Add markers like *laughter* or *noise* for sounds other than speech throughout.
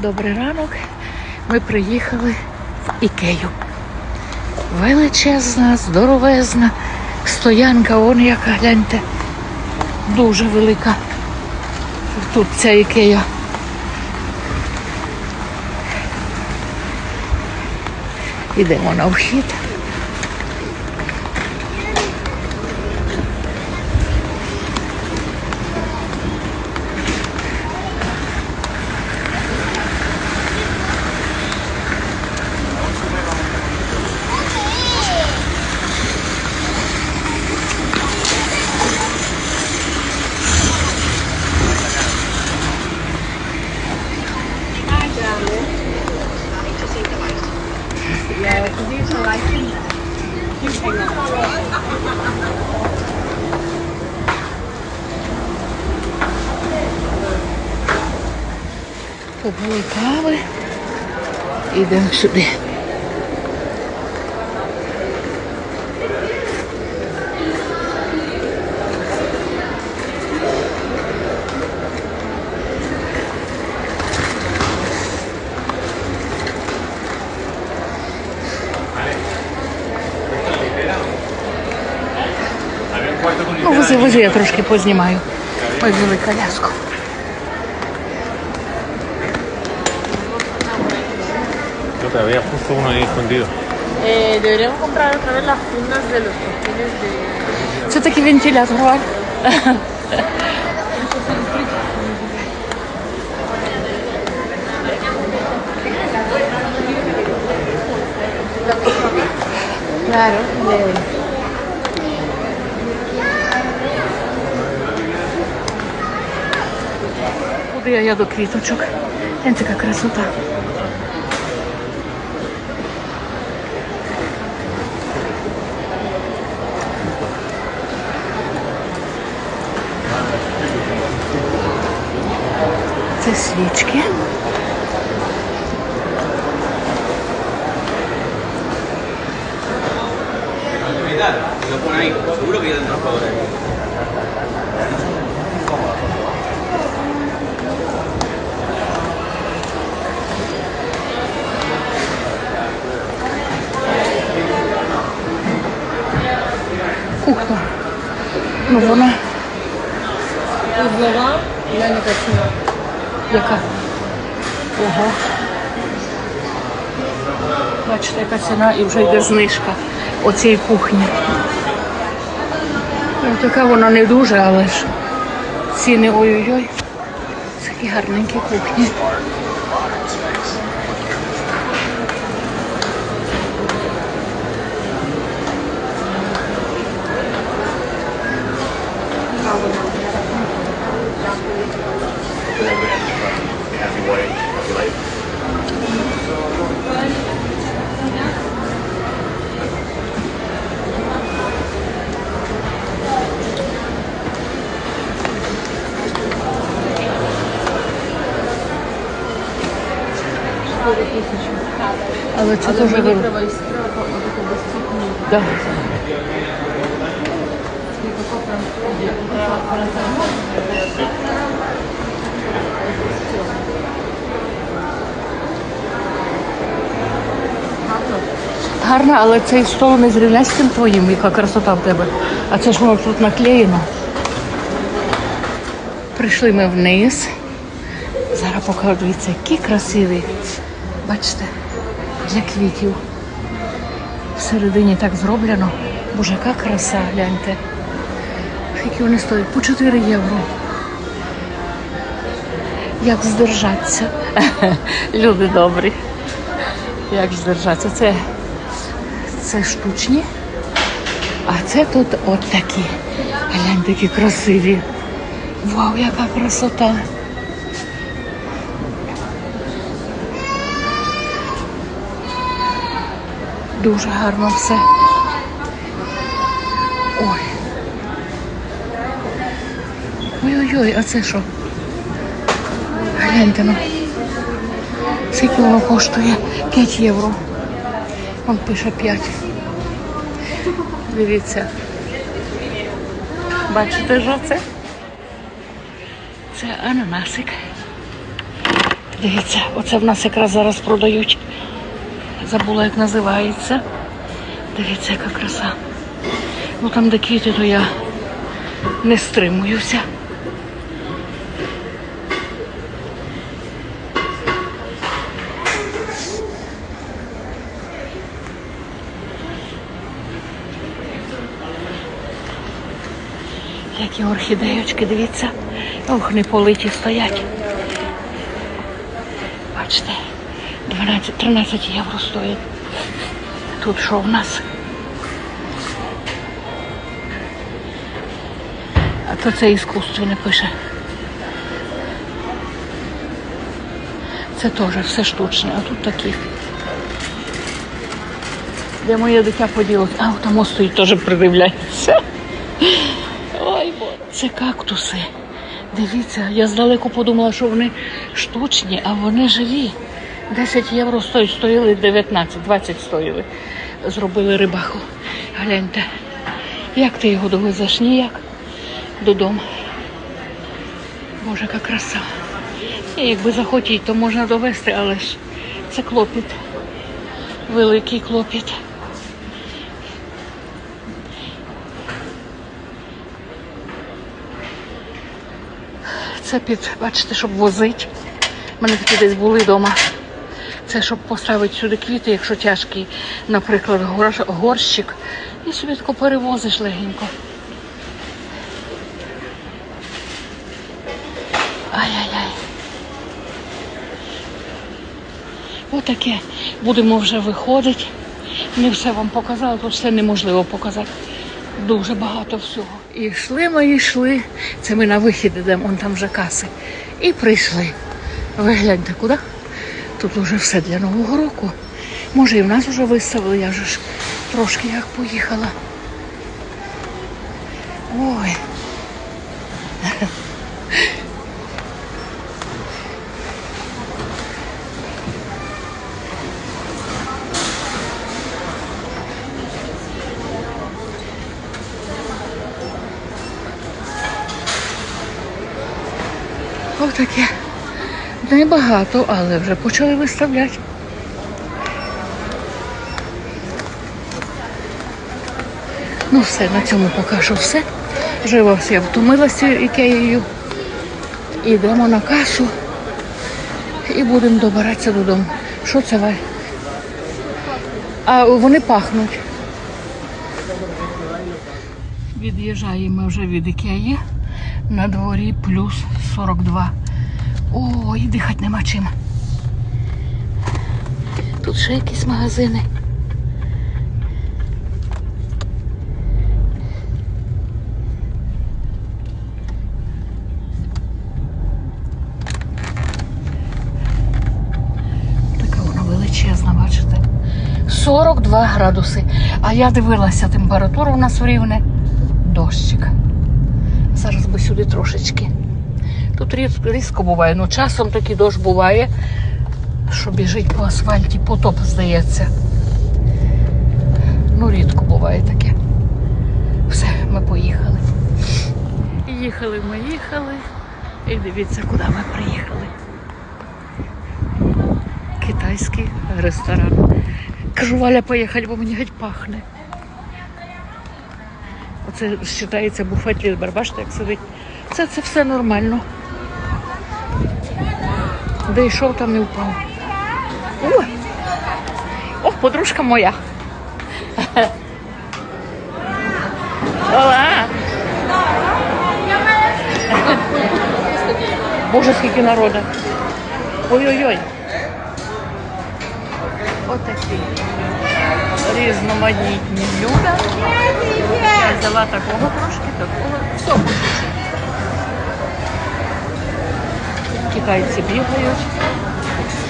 Добрий ранок. Ми приїхали в Ікею. Величезна, здоровезна стоянка, вон яка, гляньте, дуже велика. Тут ця Ікея. Ідемо на вхід. Побули кави. Ідемо сюди. Ну, вози, я трошки познімаю. Взяли коляску. Yo te había puesto uno ahí escondido. Eh, deberíamos comprar otra vez las fundas de los cojines de... Це такий вентилятор, Валь. Claro, Куди я, я до квіточок. Гляньте, яка красота. Це свічки. Lo pone ahí, seguro que ya tendrás para ahora. Кухня. Ну вона узлова і я не ціна. Яка? Ого. Бачите, яка ціна і вже йде знижка оцієї кухні. Ну, така вона не дуже, але ж ціни ой-ой-ой. Такі гарненькі кухні. Але це дуже велике. Треба і отаку безцікну. Да. Гарно, але цей стол не зрівняй з тим твоїм, яка красота в тебе. А це ж воно тут наклеєно. Прийшли ми вниз. Зараз покажу, дивіться, які красиві. Бачите, для квітів. Всередині так зроблено. Боже, яка краса, гляньте. Скільки вони стоять? По 4 євро. Як здержатися? *laughs* Люди добрі. Як здержатися? Це, це штучні, а це тут от такі. Гляньте, які красиві. Вау, яка красота. Дуже гарно все. Ой. Ой-ой-ой, а це що? Гляньте ну. Скільки воно коштує? 5 євро. Он пише 5. Дивіться. Бачите, що це? Це ананасик. Дивіться, оце в нас якраз зараз продають. Забула, як називається. Дивіться, яка краса. Ну там, де квіти, то я не стримуюся. Які орхідеєчки, дивіться. Ох, не политі стоять. Бачите, 12, 13 євро стоїть. Тут що в нас? А то це іскусственне пише. Це теж все штучне, а тут такі. Де моє дитя поділося? А, там стоїть теж придивляється. Ой, бо це кактуси. Дивіться, я здалеку подумала, що вони штучні, а вони живі. 10 євро стоїть, стоїли 19, 20 стоїли. Зробили рибаху. Гляньте. Як ти його довезеш? Ніяк додому. Боже, яка краса. І якби захотіть, то можна довести, але ж це клопіт. Великий клопіт. Це під, бачите, щоб возити. У мене такі десь були вдома. Це щоб поставити сюди квіти, якщо тяжкий, наприклад, горщик. І собі тако перевозиш легенько. Ай-яй-яй. Отаке. Будемо вже виходити. Не все вам показала, тут все неможливо показати. Дуже багато всього. І йшли ми, йшли. Це ми на вихід йдемо, он там вже каси. І прийшли. Ви гляньте, куди? Тут вже все для Нового року. Може, і в нас вже виставили, я вже ж трошки як поїхала. Ой. Отаке. Небагато, але вже почали виставляти. Ну все, на цьому покажу все. Вже вас я втомилася ікеєю. Йдемо на касу і будемо добиратися додому. Що це Валь? А вони пахнуть. Від'їжджаємо вже від Ікеї. На дворі плюс 42. О, і дихати нема чим. Тут ще якісь магазини. Така вона величезна, бачите? 42 градуси. А я дивилася температуру у нас в рівне. Дощик. Зараз би сюди трошечки. Тут різко, буває, ну часом такий дощ буває, що біжить по асфальті, потоп здається. Ну, рідко буває таке. Все, ми поїхали. Їхали ми їхали. І дивіться, куди ми приїхали. Китайський ресторан. Кажу, Валя, поїхали, бо мені геть пахне. Оце вважається буфет. Бачите, як сидить. Це, це все нормально. Де йшов, там і впав. О! Ох, подружка моя. Ола! Боже, скільки народу. Ой-ой-ой. Отакі різноманітні блюда. Я взяла такого трошки, такого. Все Китайці бігають.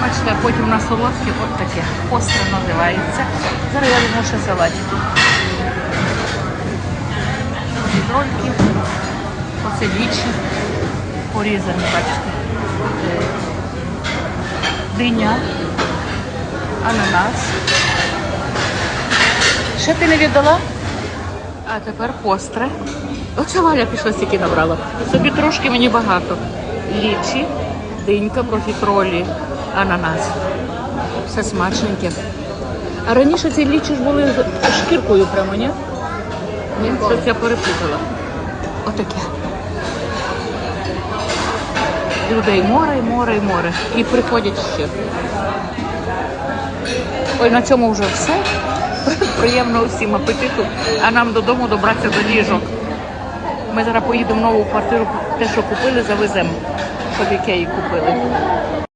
Бачите, потім на солодкі от таке. Остро називається. Зараз я візьму ще салатики. Помідорки. Оце лічі. Порізані, бачите. Диня. Ананас. Ще ти не віддала? А тепер постре. Оце Валя пішла стільки набрала. Собі трошки мені багато. Лічі, динька, профітролі, ананас. Все смачненьке. А раніше ці лічі ж були з шкіркою прямо, ні? Ні, щось я перепутала. Отаке. Людей море, і море, і море. І приходять ще. Ой, на цьому вже все. Приємного всім апетиту, а нам додому добратися до ліжок. Ми зараз поїдемо в нову квартиру, те, що купили, завеземо, щоб ікеї купили.